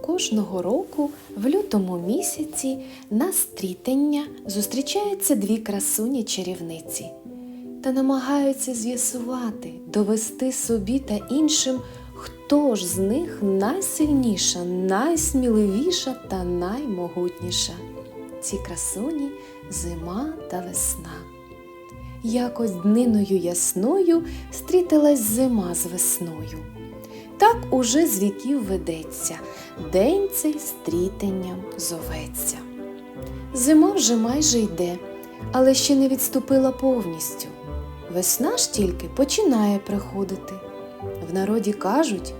Кожного року в лютому місяці на стрітення зустрічаються дві красуні чарівниці та намагаються з'ясувати, довести собі та іншим, хто ж з них найсильніша, найсміливіша та наймогутніша. Ці красуні зима та весна. Якось дниною ясною стрітилась зима з весною. Так уже з віків ведеться, день цей стрітенням зоветься. Зима вже майже йде, але ще не відступила повністю. Весна ж тільки починає приходити. В народі кажуть,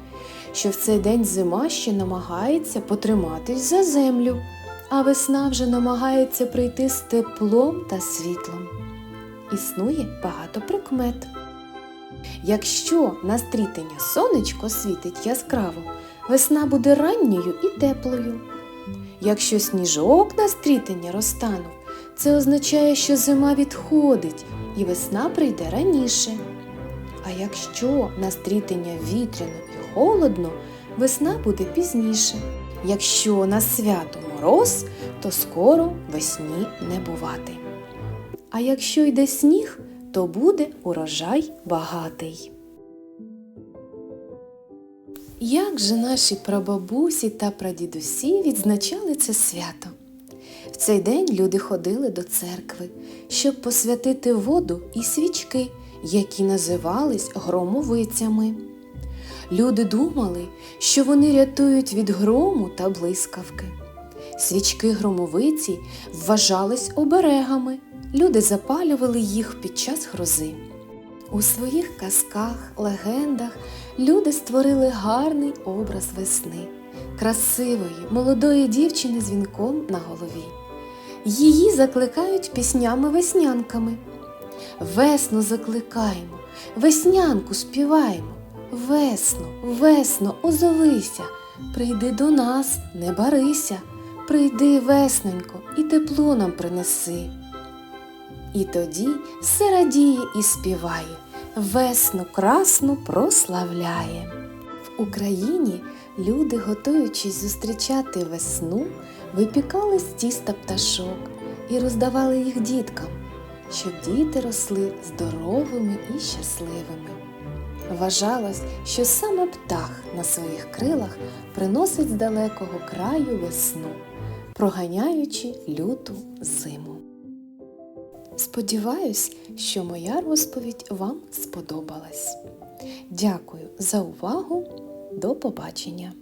що в цей день зима ще намагається потриматись за землю, а весна вже намагається прийти з теплом та світлом. Існує багато прикмет. Якщо на стрітення сонечко світить яскраво, весна буде ранньою і теплою. Якщо сніжок на стрітення розтанув, це означає, що зима відходить і весна прийде раніше. А якщо на стрітення вітряно і холодно, весна буде пізніше. Якщо на свято мороз, то скоро весні не бувати. А якщо йде сніг, то буде урожай багатий. Як же наші прабабусі та прадідусі відзначали це свято? В цей день люди ходили до церкви, щоб посвятити воду і свічки, які називались громовицями. Люди думали, що вони рятують від грому та блискавки. Свічки громовиці вважались оберегами. Люди запалювали їх під час грози. У своїх казках, легендах люди створили гарний образ весни, красивої, молодої дівчини з вінком на голові. Її закликають піснями-веснянками. Весну закликаємо, веснянку співаємо. Весно, весно, озовися, прийди до нас, не барися, прийди, весненько, і тепло нам принеси. І тоді все радіє і співає, весну красну прославляє. В Україні люди, готуючись зустрічати весну, випікали з тіста пташок і роздавали їх діткам, щоб діти росли здоровими і щасливими. Вважалось, що саме птах на своїх крилах приносить з далекого краю весну, проганяючи люту зиму. Сподіваюсь, що моя розповідь вам сподобалась. Дякую за увагу. До побачення!